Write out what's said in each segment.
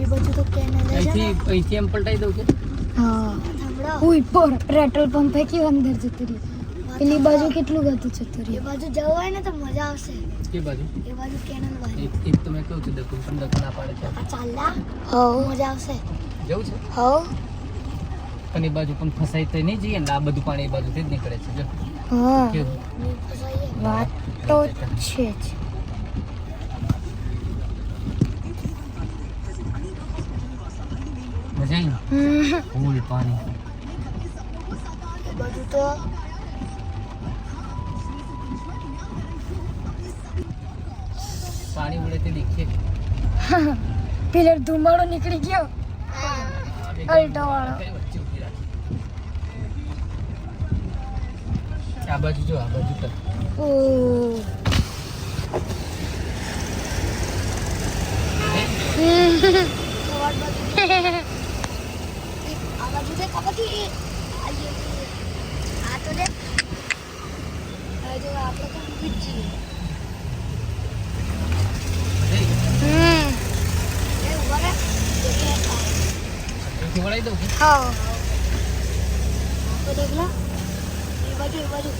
એ બધું તો કેનેડા અહીંથી અહીંથી એમ પલટાઈ દઉં કે? હા. ઉઈ પર. પેટ્રોલ પંપ હે કેવું અંદર જતું રહ્યું? પેલી બાજુ કેટલું ગતું જતું એ બાજુ જવું હોય ને તો મજા આવશે. કે બાજુ? એ બાજુ કેનલ વાળી. એક એક તો મેં કહું છું દકું પણ દકું ના પાડે છે. આ ચાલલા? હવ મજા આવશે. જવું છે? હો. પણ એ બાજુ પણ ફસાઈ તો નહીં જઈએ ને આ બધું પાણી એ બાજુથી જ નીકળે છે જો. હા. કેવું વાત તો છે જ. આવી ને. ફૂલ પાણી. એ તો પાણી ઉડે તે દેખીએ. પેલો ધુમાડો નીકળી ગયો. અલટો વાળો. આ બાજુ જો આ બાજુ ઓ સવાર બાજુ આ બાજુ છે આ બાજુ એ આ જે આ તો દે આ જો આપણે તો ઊભી જ છીએ મજા આવી? હમ એ ઊભા રહે દેખે આ અહીંથી વળાઈ દઉં કે? હા તો દેખ લો એ બાજુ એ બાજુ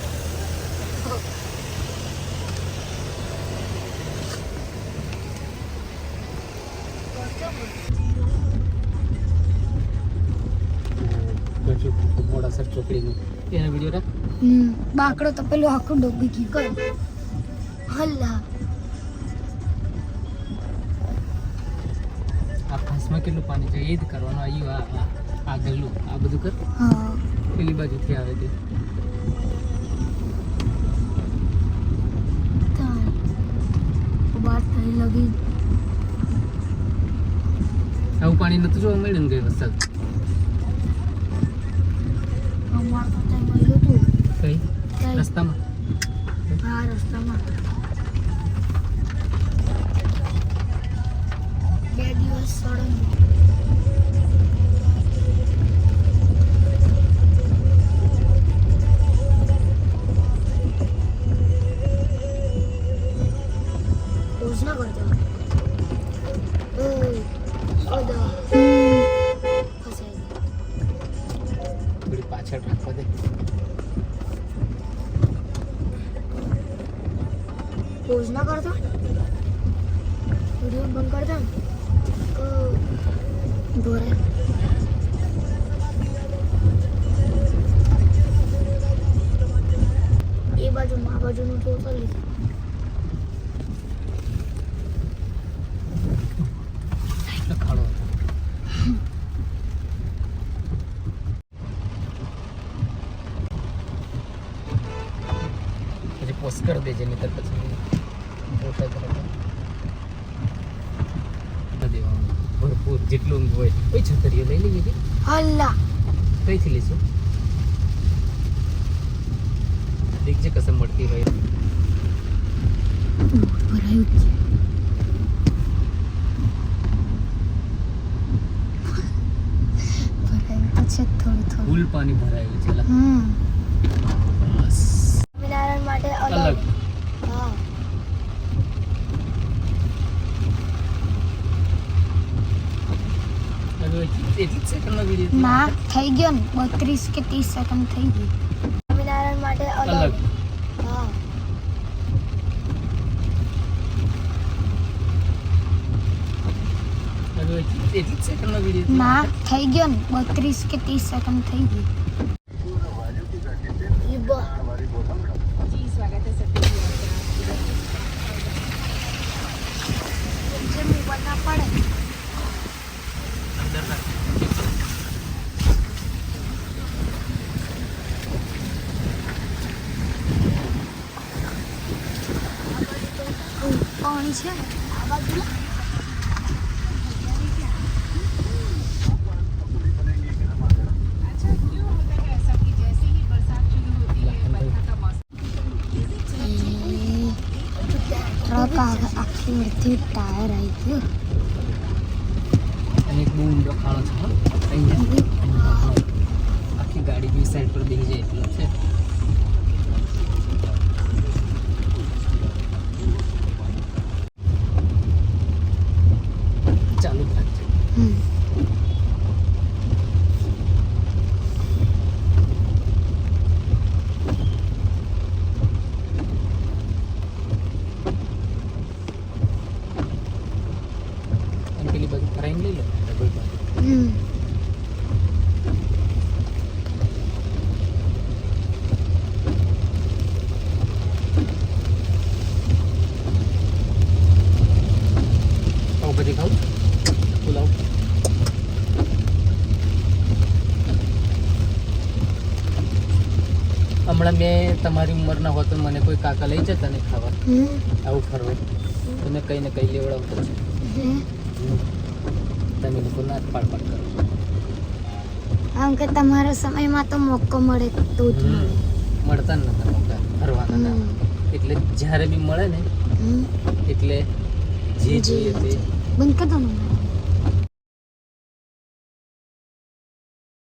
જોજો, મોડાસર ચોકડીનું એનો વીડિયો રાખ. બાકડો તો પેલો આખો ડોબી ગયો ગયું હલ્લા. આ ફાંસમાં કેટલું પાણી છે? એ જ કરવાનું. આવ્યું આ આ- ગલ્લું આ બધું કર. હા. પેલી બાજુથી આવે તે. બાત થઈ લગી. આવું પાણી નતું જોવા મળ્યું ને ગઈ વરસાદ? રસ્તામાં આ રસ્તામાં બે દિવસ સળંગ રોજ ના કરતો ઓય ઓદા ફસાઈ ગયો. થોડી પાછળ રાખવા દે રોજ ના કરતા વીડિયો બંધ કરતા ભરે એ બાજુ આ બાજુનું ટોટલ પછી પોસ્ટ કરી દેજે નહીતર પછી દેવાનું ભરપૂર જેટલું હોય કોઈ છતરીઓ લઈ લઈએ કે હલ્લા કઈથી લઈશું દેખજે કસમ મળતી હોય ભરાયું છે. ભરાયું. છે થોડું થોડું. ફૂલ પાણી ભરાયું છે હમ બસ સ્વામિનારાયણ માટે અલગ અલગ હા જ સેકન્ડનો વીડિયો ના થઈ ગયો ને બત્રીસ કે ત્રીસ સેકન્ડ થઈ ગઈ. સ્વામિનારાયણ માટે અલગ. હા. જ સેકન્ડનો વીડિયો ના થઈ ગયો ને બત્રીસ કે ત્રીસ સેકન્ડ થઈ ગઈ એ બ- જેમ ઉપર ના પડે અંદર રાખ. પાણી છે? આ બાજુ ટ્રક આખી અડધી ટાયર આવી ગયું અને એક બહુ ઊંડો ખાડો છે હો. અહીંયા આખી ગાડી બી સાઈડ પર બેસી જાય એટલો છે ચાલુ જ રાખ હમ. અને પેલી બાજુ ફરાઈને લઈ લો ડબલ બાજુ હમ. પાઉંભાજી ખાવું પુલાવ હમણાં મેં તમારી ઉંમરના હોત મને કોઈ કાકા લઈ જતા ને ખાવા. આવું ફરવું. તમે કઈ ને કઈ લેવડાવતો તમે લોકો ના પાડ પાડ કરો. આમ કે તમારા સમયમાં તો મોકો મળે તો જ. મળતા જ નતા મોકા. ફરવાના એટલે જ્યારે બી મળે ને એટલે જે જોઈએ તે 文化だのね。